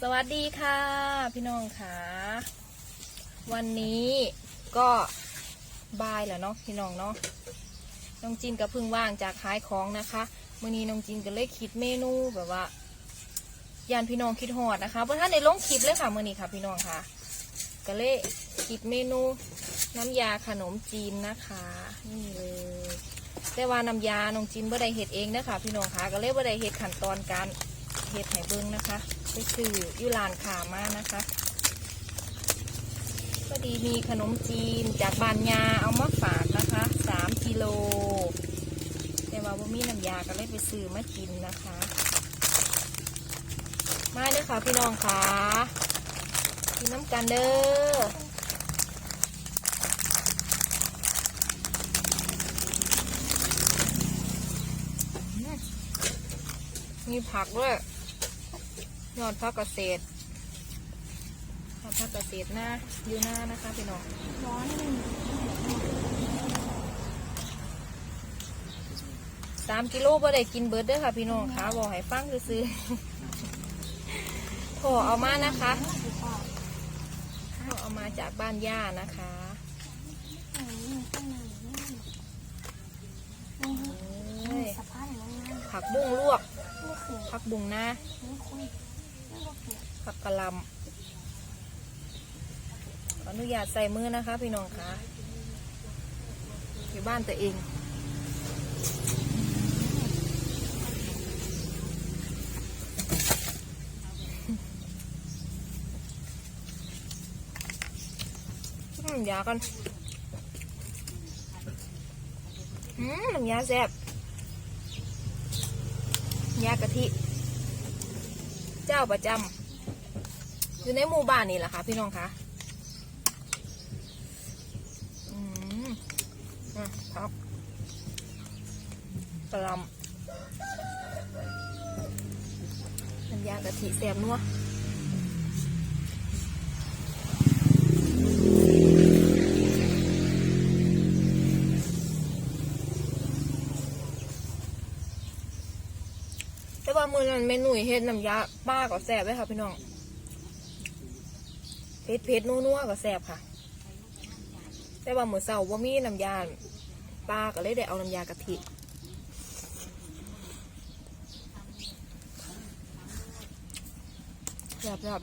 สวัสดีค่ะ พี่น้องค่ะ วันนี้ก็บายแล้วเนาะพี่น้องเนาะน้องจินก็เพิ่งว่างจากขายของนะคะมื่อนี้น้องจินก็เลยคิดเมนูแบบว่ายานพี่น้องคิดหอดนะคะเพราะท่านในลงคลิปเลยค่ะมื่อนี้ค่ะพี่น้องค่ะ ก็เลยคิดเมนูน้ำยาขนมจีนนะคะ นี่เลยแต่ว่าน้ำยาน้องจินบ่ได้เฮ็ดเองนะคะพี่น้องค่ะก็เลยบ่ได้เฮ็ดขั้นตอนการ เฮ็ดให้เบิงนะคะ ไปซื้อยู่ร้านขามานะคะพอดีมีขนมจีนจากบานยาเอามาฝากนะคะสามกิโล แต่ว่าบ่มีน้ำยาก็เลยไปซื้อมากินนะคะ มาเด้อค่ะพี่น้องค่ะกินน้ำกันเด้อมีผักด้วย ยอดผักเกษตรยอดผักเกษตรหน้าอยู่หน้านะคะพี่น้องร้อนสามกิโลบ่ได้กินเบิร์ดเด้อค่ะพี่น้องค่ะบอกให้ฟังซื้อๆโถเอามานะคะเอามาจากบ้านย่านะคะผักบุ้งลวกผักบุ้งน้านี่คุยนี่ก็คือ ผักกะหล่ำขออนุญาตใส่มือนะคะ พี่น้องคะอยู่บ้านตัวเองอืมยากันอืมน้ำยาแซ่บยากะทิ เจ้าประจำอยู่ในหมู่บ้านนี่แหละค่ะ พี่น้องคะอืมอะครับกระลำน้ำยากะทิแซ่บนัว มือนั้นเมนูเฮ็ดน้ำยาป้าก็แซ่บเลยค่ะพี่น้องเผ็ดเผ็ดนัวๆก็แซ่บค่ะ แต่ว่ามือเสาร์ว่ามีน้ำยาป้าก็เลยได้เอาน้ำยากะทิแซ่บแบบ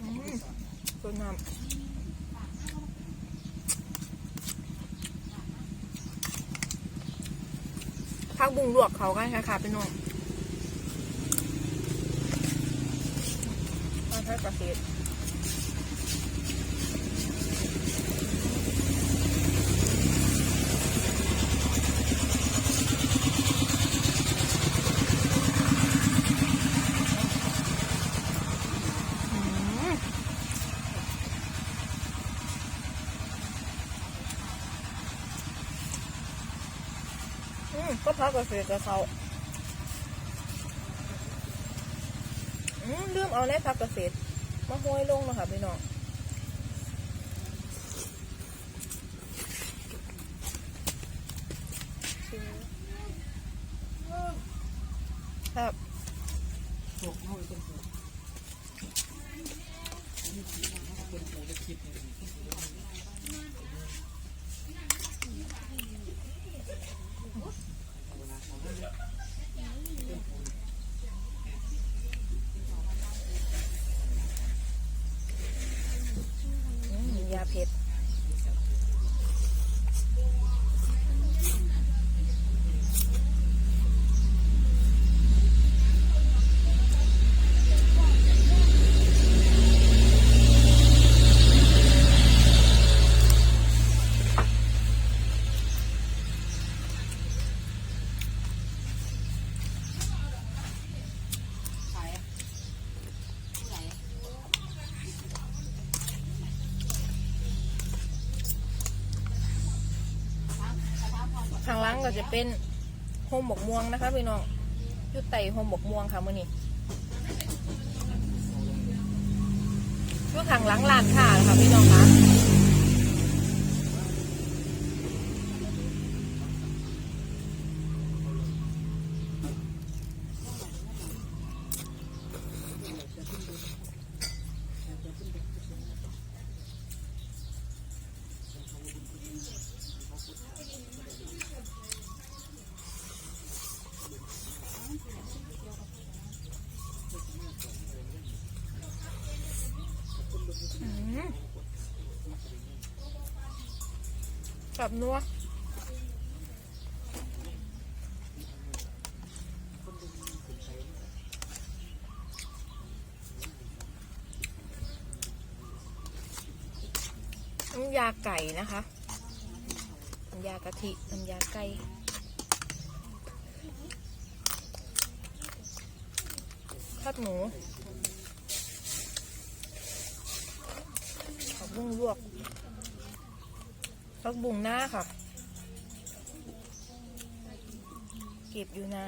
อืมตัวน้ำพัก บุงลวกเขากันค่ะค่ะพี่น้องมาใช้กระเทียม อืมอืม ก็พักกับเสือกับเขาอืมลืมเอาในพักเกษตรมาห้อยลงนะคะพี่น้องครับอืมยาเผ็ด ข้างล่างก็จะเป็นโฮมบกม่วงนะคะพี่น้องยุไต่โฮมบกม่วงค่ะมื่อนี้ยุข้างหลังลานค่ะค่ะพี่น้องคะ กับนัวน้ำยาไก่นะคะน้ำยากะทิน้ำยาไก่ผัดหมูผักบุ้งลวก ผักบุ้งหน้าค่ะ เก็บอยู่หน้า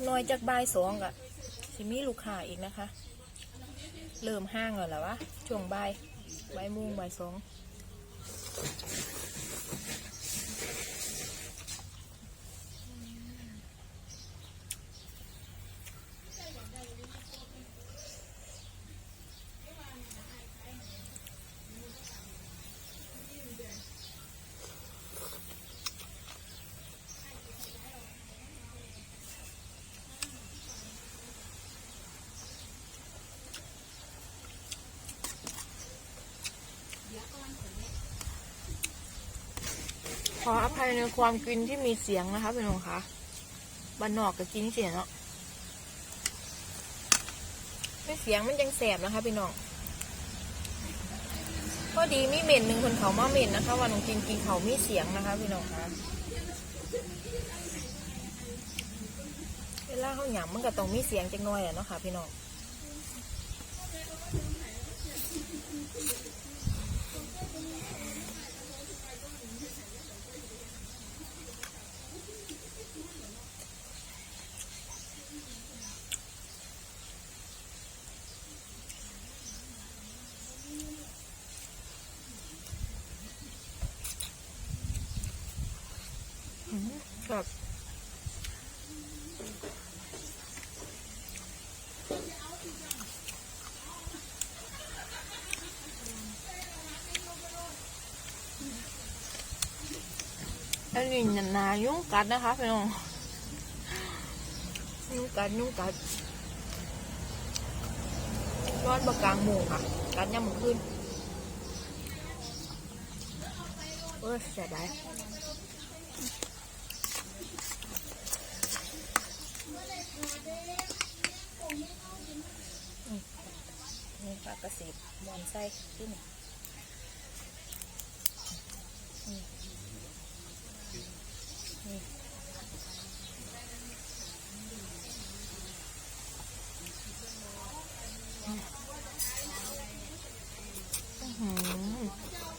กน้อยจากบ่ายสองอะสิมีลูกค้าอีกนะคะ เริ่มห้างแล้วหรอวะช่วงบ่ายบ่ายโมงบ่ายสอง ออภัยในความกินที่มีเสียงนะคะพี่น้องคะบ้านนอกก็กินเสียงเนาะไม่เสียงมันยังแสบนะคะพี่น้องพอดีมีเหม็นหนึ่งคนเขามาเหม็นนะคะว่าน้องกินกินเขามีเสียงนะคะพี่น้องคะเวลาเขาหยำมันก็ต้องมีเสียงจังน้อยอะเนาะค่ะพี่น้อง ครับอันนี้นายุ่งกัดนะคะพี่น้องยุ่งกัดยุ่งกัดร้อนบะกลางหมูค่ะ กัดยามมือขึ้นเอ้ยเสียดาย นี่ปลากระสีบอนไส้ที่นี่นี่อื้อ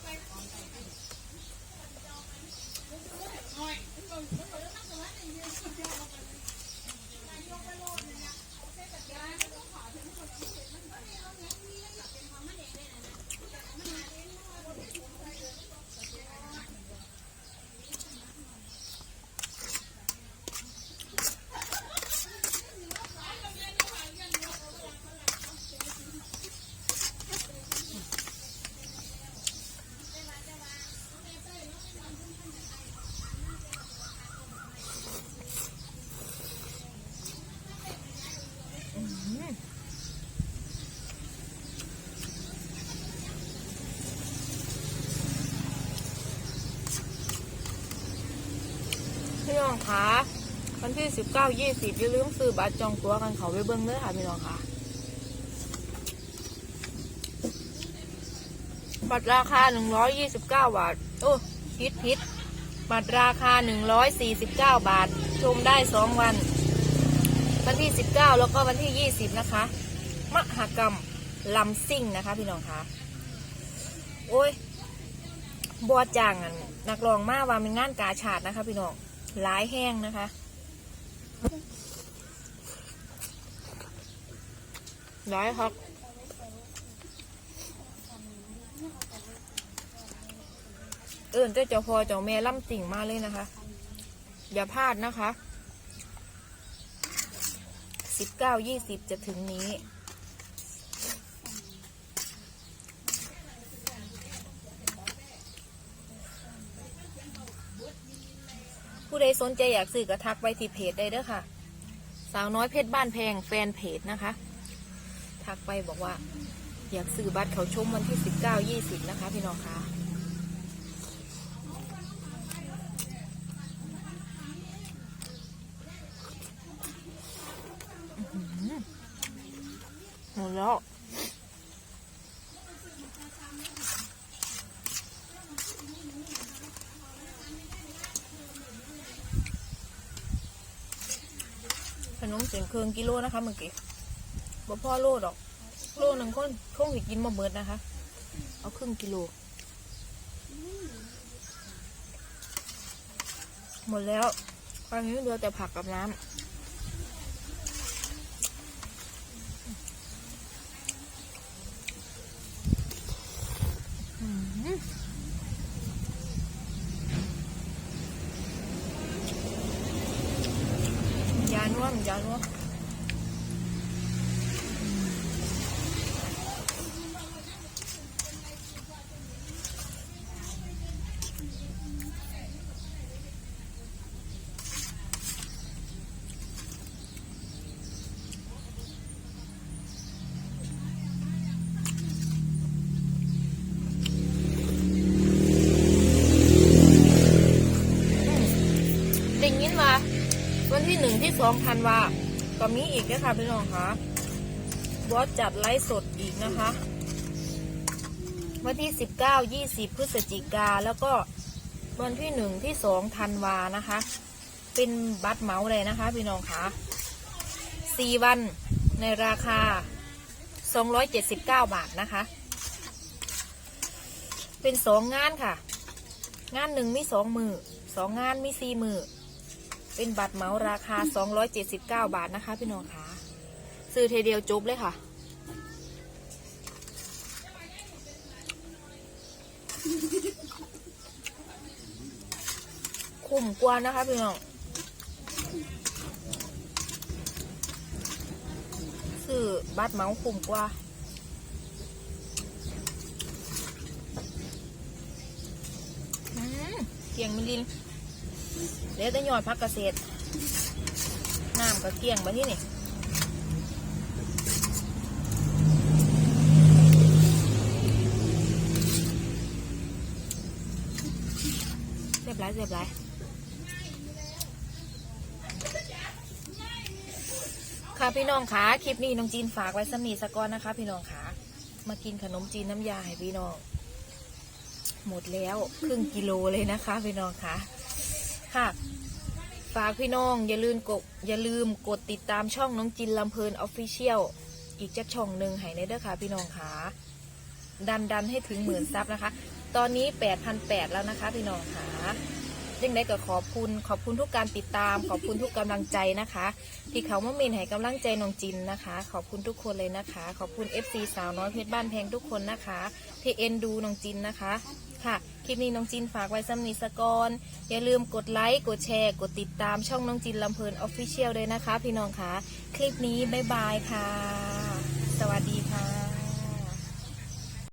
ที่สิบเก้ายี่สิบอย่าลืมซื้อบัตรจองตั๋วกันเขาไปเบิ้งเด้อค่ะพี่น้องค่ะ บัตรราคาหนึ่งร้อยยี่สิบเก้าบาท โอ้พิดพิดบัตรราคาหนึ่งร้อยสี่สิบเก้าบาท ชมได้สองวัน วันที่สิบเก้าแล้วก็วันที่ยี่สิบนะคะ มหกรรมลำซิ่งนะคะ พี่น้องคะโอ้ยบัวจางนักรองมาว่าเป็นงานกาชาดนะคะ พี่น้องหลายแห้งนะคะ ได้ครับ เอิญเจ้าเจ้าพ่อเจ้าแม่ล่ำติ่งมากเลยนะคะ อย่าพลาดนะคะสิบเก้ายี่สิบจะถึงนี้ ผู้ใดสนใจอยากซื้อก็ทักไว้ที่เพจได้เด้อค่ะ สาวน้อยเพชรบ้านแพงแฟนเพจนะคะ ทักไปบอกว่า อยากซื้อบัตรเขาชมวันที่สิบเก้ายี่สิบนะคะ พี่น้องคะอื้อหือหมดแล้ว ขนมเสียงเครืองกิโลนะคะเมื่อกี้บ่พ่อโลดอก โลหนึ่งคนคงสิกินมาเบิดนะคะ เอาครึ่งกิโล หมดแล้วคราวนี้เหลือแต่ผักกับน้ำอื้อหื อยานั ที่สองพันวาก็มีอีกนะคะพี่น้องคะบอสจัดไลฟ์สดอีกนะคะ วันที่สิบเก้ายี่สิบพฤศจิกาแล้วก็วันที่หนึ่งที่สองธันวานะคะ เป็นบัตรเมาเลยนะคะ พี่น้องคะสี่วันในราคาสองร้อยเจ็ดสิบเก้าบาทนะคะ เป็นสองงานค่ะ งานหนึ่งมีสองมือสองงานมีสี่มือ เป็นบัตรเหมาราคา 279 บาทนะคะ พี่น้องคะซื้อเทเดียวจบเลยค่ะคุ้มกว่านะคะพี่น้องซื้อบัตรเหมาคุ้มกว่าเกียงมิลิน เดี๋ยวจะหยอดพักเกษตรน้ำก็เกลี้ยงไปที่นี่เรียบร้อยเรียบร้อยค่ะพี่น้องคะคลิปนี้น้องจีนฝากไว้สมีสกอนนะคะ พี่น้องคะมากินขนมจีนน้ำยาให้พี่น้อง หมดแล้วครึ่งกิโลเลยนะคะ พี่น้องคะ ค่ะ ฝากพี่น้อง อย่าลืมกดอย่าลืมกดติดตามช่องน้องจินลำเพลินออฟฟิเชียลอีกจักช่องหนึ่งให้ในเด้อค่ะพี่น้องค่ะดันดันให้ถึงหมื่นซับนะคะ ตอนนี้ 8,800 แล้วนะคะ พี่น้องค่ะยังได้ก็ขอบคุณขอบคุณทุกการติดตาม ขอบคุณทุกกำลังใจนะคะ ที่เขามาเมนให้กำลังใจน้องจินนะคะ ขอบคุณทุกคนเลยนะคะ ขอบคุณ FC สาวน้อยเพชรบ้านแพงทุกคนนะคะ ที่เอ็นดูน้องจินนะคะ ค่ะ คลิปนี้น้องจินฝากไว้สำนีสกอนอย่าลืมกดไลค์กดแชร์ กดติดตามช่องน้องจินลำเพลินออฟฟิเชียลเลยนะคะ พี่น้องคะ คลิปนี้บ๊ายบายค่ะ สวัสดีค่ะ